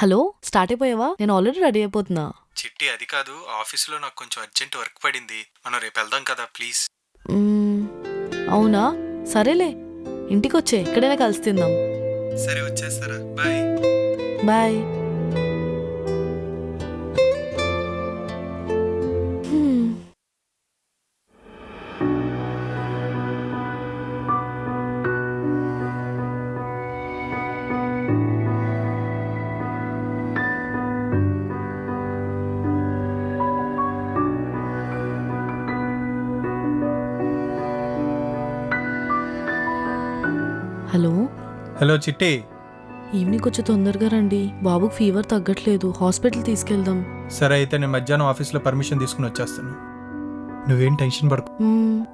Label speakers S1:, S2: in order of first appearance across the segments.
S1: Hello start అయిపోయావా? నేను already ready అయిపోతున్నా.
S2: చిట్టి అది కాదు. ఆఫీస్లో నాకు కొంచెం అర్జెంట్ వర్క్ పడింది. మనం రేపు వెళ్దాం కదా ప్లీజ్.
S1: మ్మ్, అవునా? సరేలే. ఇంటికి వచ్చే ఎక్కడైనా కలిసి తిందాం.
S2: సరే వచ్చేస్తారా. Bye.
S1: Bye. Hello?
S2: Hello Chitti.
S1: Evening వచ్చి తొందరగా రండి. బాబుకి ఫీవర్ తగ్గట్లేదు. హాస్పిటల్ తీసుకెళ్దాం.
S2: సరే అయితే నేను మధ్యాహ్నం ఆఫీస్లో పర్మిషన్ తీసుకుని వచ్చేస్తాను. నువ్వేం టెన్షన్ పడకు.
S1: మ్మ్.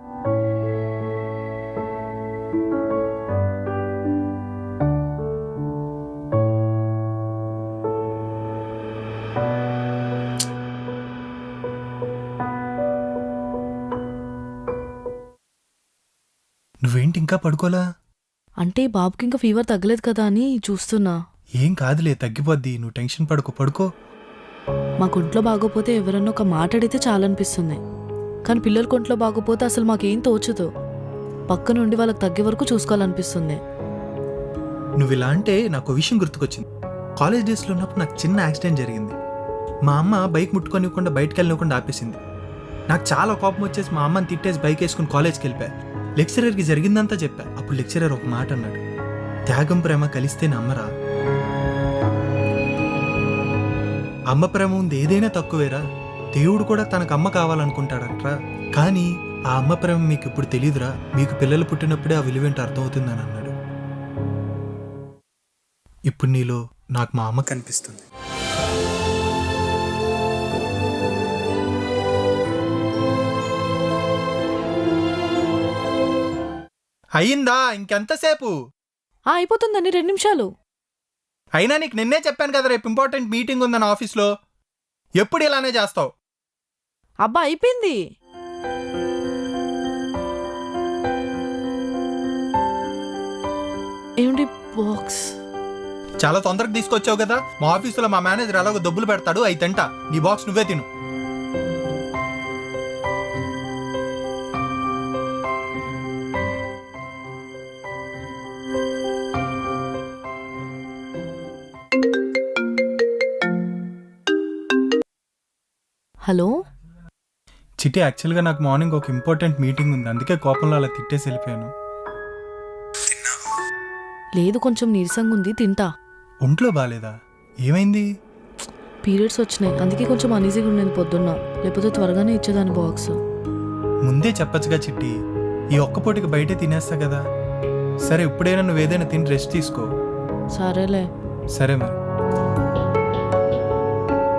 S2: నువ్వేంటి ఇంకా పడుకోలా?
S1: అంటే బాబుకి ఇంకా ఫీవర్ తగ్గలేదు కదా అని చూస్తున్నా.
S2: ఏం కాదులే తగ్గిపోద్ది. నువ్వు టెన్షన్ పడుకో పడుకో.
S1: మా కొంట్లో బాగోపోతే ఎవరన్నా ఒక మాట అడిగితే చాలనిపిస్తుంది. కానీ పిల్లల కొంట్లో బాగోపోతే అసలు మాకేం తోచదు. పక్క నుండి వాళ్ళకి తగ్గే వరకు చూసుకోవాలనిపిస్తుంది.
S2: నువ్వు ఇలా అంటే నాకు ఓ విషయం గుర్తుకొచ్చింది. కాలేజ్ డేస్లో ఉన్నప్పుడు నాకు చిన్న యాక్సిడెంట్ జరిగింది. మా అమ్మ బైక్ ముట్టుకొనివ్వకుండా బయటకు వెళ్ళనివ్వకుండా ఆపేసింది. నాకు చాలా కోపం వచ్చేసి మా అమ్మని తిట్టేసి బైక్ వేసుకుని కాలేజ్కి వెళ్ళిపోయా. లెక్చరర్కి జరిగిందంతా చెప్పా. అప్పుడు లెక్చరర్ ఒక మాట అన్నాడు. త్యాగం ప్రేమ కలిస్తే నమ్మరా? అమ్మ ప్రేమ ఉంది ఏదైనా తక్కువేరా? దేవుడు కూడా తనకు అమ్మ కావాలనుకుంటాడంట్రా. కానీ ఆ అమ్మ ప్రేమ మీకు ఇప్పుడు తెలియదురా మీకు పిల్లలు పుట్టినప్పుడే ఆ విలువేంటి అర్థమవుతుందని అన్నాడు. ఇప్పుడు నీలో నాకు మా అమ్మ కనిపిస్తుంది. అయ్యిందా? ఇంకెంతసేపు?
S1: ఆ అయిపోతుందండి రెండు నిమిషాలు.
S2: అయినా నీకు నిన్నే చెప్పాను కదా రేపు ఇంపార్టెంట్ మీటింగ్ ఉందని ఆఫీస్లో. ఎప్పుడు ఇలానే చేస్తావు?
S1: అబ్బా అయిపోయింది. ఏమిటి బాక్స్?
S2: చాలా తొందరగా తీసుకొచ్చావు కదా. మా ఆఫీసులో మా మేనేజర్ ఎలాగో డబ్బులు పెడతాడు అయి తింటా. నీ బాక్స్ నువ్వే తిను.
S1: హలో?
S2: చిట్టి యాక్చువల్గా నాకు మార్నింగ్ ఒక ఇంపార్టెంట్ మీటింగ్ ఉంది. అందుకే కోపంలో అలా తిట్టేసి వెళ్ళిపోయాను.
S1: లేదు కొంచెం నీరసంగా ఉంది తింటా.
S2: ఒంట్లో బాగాలేదా ఏమైంది?
S1: పీరియడ్స్ వచ్చినాయి. అందుకే కొంచెం అనీజీగా ఉండేది పొద్దున్న. లేకపోతే త్వరగానే ఇచ్చేదాన్ని బాక్స్
S2: ముందే చెప్పచ్చుగా చిట్టి. ఈ ఒక్క పూటకి బయటే తినేస్తా కదా. సరే ఇప్పుడైనా నువ్వు ఏదైనా తిని రెస్ట్ తీసుకో.
S1: సరేలే.
S2: సరే మరి.